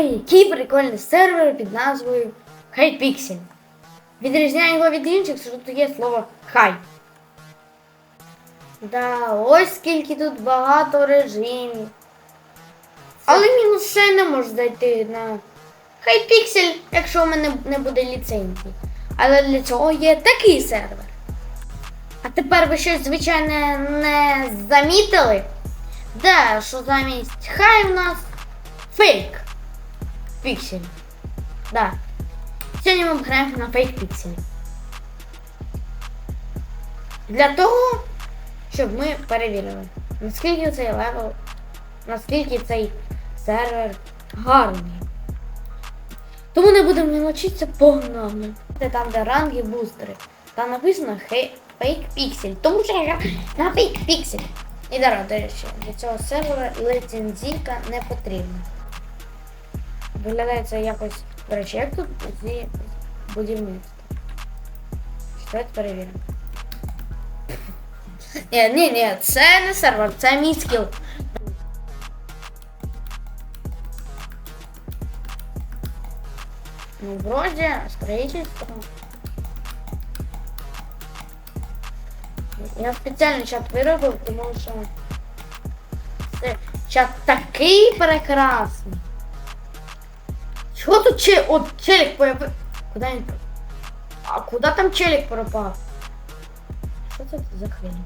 Який прикольний сервер під назвою HiPixel. Відрізняє його від інших, що тут є слово хай. Да, ось скільки тут багато режимів. Але мінус ще не можу зайти на HiPixel, якщо у мене не буде ліцензії. Але для цього є такий сервер. А тепер ви щось звичайне не замітили? Да, що замість хай в нас фейк піксель. Да. Сьогодні ми граємо на фейк пікселі. Для того, щоб ми перевірили, наскільки цей левел, наскільки цей сервер гарний. Тому не будемо мілочитися погнали. Це там, де ранги бустери. Там написано фейк піксель. Тому що я на фейк піксель. І дара, до речі, для цього сервера ліцензійка не потрібна. Виглядає це якось, до речі, як тут зі будівництвом. Давайте перевіримо. Ні, ні, ні, це не сервер, це мій скіл. Ну, вроде, строительство. Я спеціально чат виробив, тому що це чат такий прекрасний. Чого тут че... От челік появи... Куди він? А куди там челік пропав? Що це за хрень?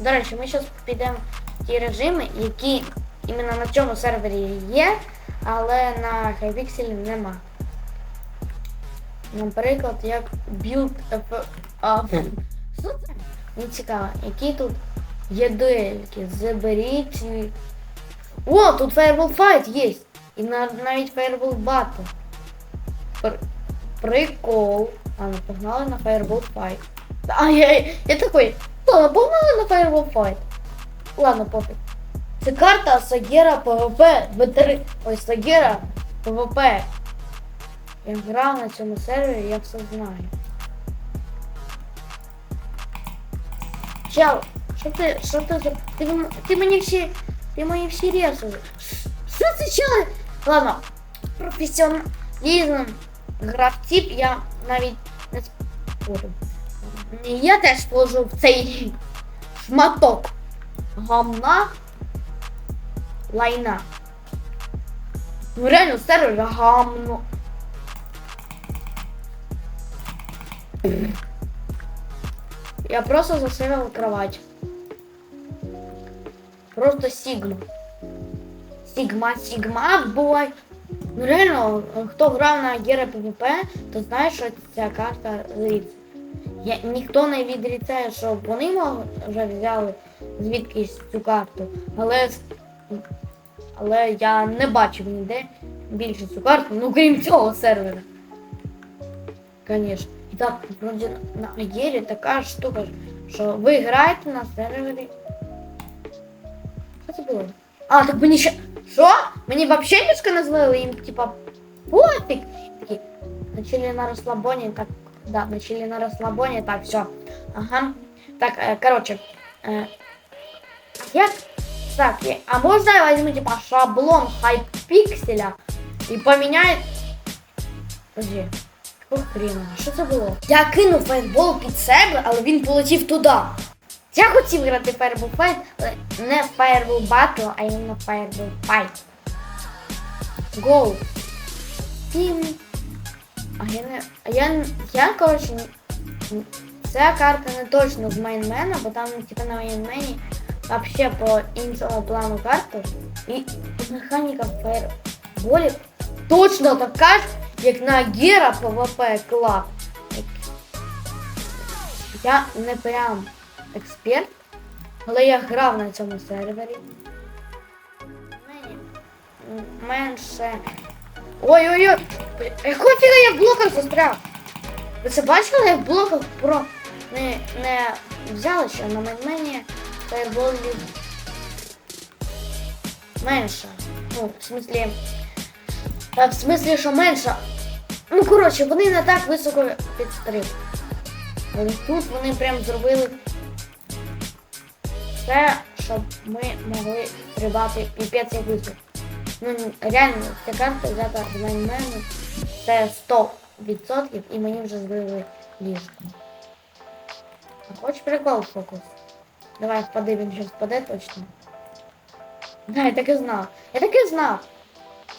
До речі, ми зараз підемо в ті режими, які іменно на цьому сервері є, але на Hypixel нема. Наприклад, як build F- а, Що це? Мені цікаво, які тут є дуельки. Заберіть. О, тут Fireball Fight є. І на- навіть Fireball Battle. Прикол. А, ну погнали на Fireball Fight. А, я, я такой, ладно, погнали на Fireball Fight. Ладно, пофіг. Це карта Сагера ПВП. ветери... Ой, Сагера ПВП. Я грав на цьому сервері, я все знаю. Чел, що ти, що ти. Ти, ти мені всі, ти мої всі реси. Що це чел? Ладно, професіоналізм гравців я навіть не спорю. Я теж вложу в цей шматок гамна лайна. Ну реально сервер гамно. Я просто засейвил кровать. Просто сигма. Сигма, сигма, бой. Ну реально, хто грав на Гера ПВП, то знає, що ця карта зріться. Я, ніхто не відріцяє, що вони вже взяли звідкись цю карту, але, але я не бачив ніде більше цю карту, ну крім цього сервера. Конечно. І так, вроді на Агері така штука, що ви граєте на сервері. Що це було? А, так мені ще. Що? Мені вообще нічка назвали, їм типа пофіг. Такі, начали на розслабоні, так, да, начали на розслабоні, так, все. Ага. Так, е, короче. Е, як? Так, е, а можна я возьму типа шаблон хайпікселя і поміняю. Подожди. Якого хрена? Що це було? Я кинув фаєрбол під себе, але він полетів туди. Я хотів грати Fireball Fight, але не Fireball Battle, а іменно Fireball Fight. Go. Пім. А я не. Я, я коротше, ця карта не точно з майнмена, бо там, типу, на майнмені вообще по іншому плану карту. І механіка Fireball точно така ж, як на Гера PvP Club. Я не прям експерт, але я грав на цьому сервері. Менше. Ой-ой-ой! Якого фіга я в блоках застряв? Ви це бачили, я в блоках про не, не взяла ще на мені фаерболів менше. Ну, в смислі. В смислі, що менше. Ну, коротше, вони не так високо підстрибли. Але тут вони прям зробили все, щоб ми могли стрибати піпець як високо. Ну, реально, ця карта взята з мене. Це 100% і мені вже злили ліжко. А хочеш прикол фокус? Давай впади, він зараз впаде точно. Да, я так і знав. Я так і знав.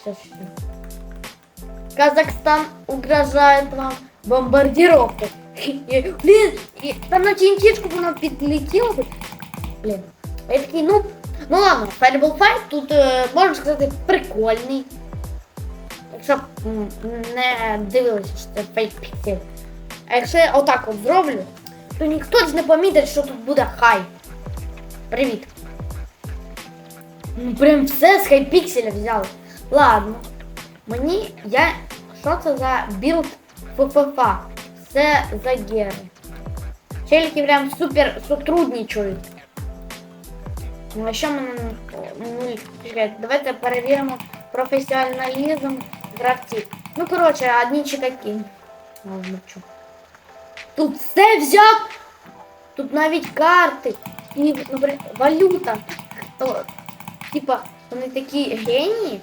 Сейчас. Казахстан угрожает вам бомбардировкой. Блин, там на тінтічку воно підлетіло. Блін. Я такий, ну, ну ладно, Fireball Fight тут, е, можна сказати, прикольний. Якщо б не дивилися, що це фейк піксель. А якщо я отак от зроблю, то ніхто ж не помітить, що тут буде хай. Привіт. Ну прям все з хайпікселя взяли. Ладно. Мені я. Що це за білд ФФФ? Це за гери. Челики прям супер сотрудничають. Ну а що мене. Ну, чекайте, давайте перевіримо професіоналізм гравців. Ну, коротше, одні чекаки. Тут все взяв! Тут навіть карти і, наприклад, валюта. То, Типа, вони такі генії.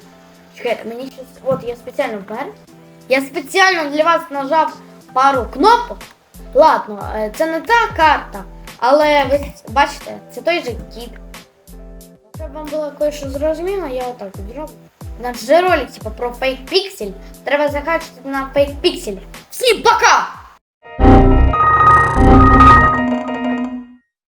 Чекайте, мені щас. От я спеціально впер. Я спеціально для вас нажав пару кнопок. Ладно, е, це не та карта, але ви бачите, це той же кіт. Щоб вам було кое-що зрозуміло, я отак от зроблю. Наш же ролик, типа про фейк піксель, треба закачувати на фейк піксель. Всім пока!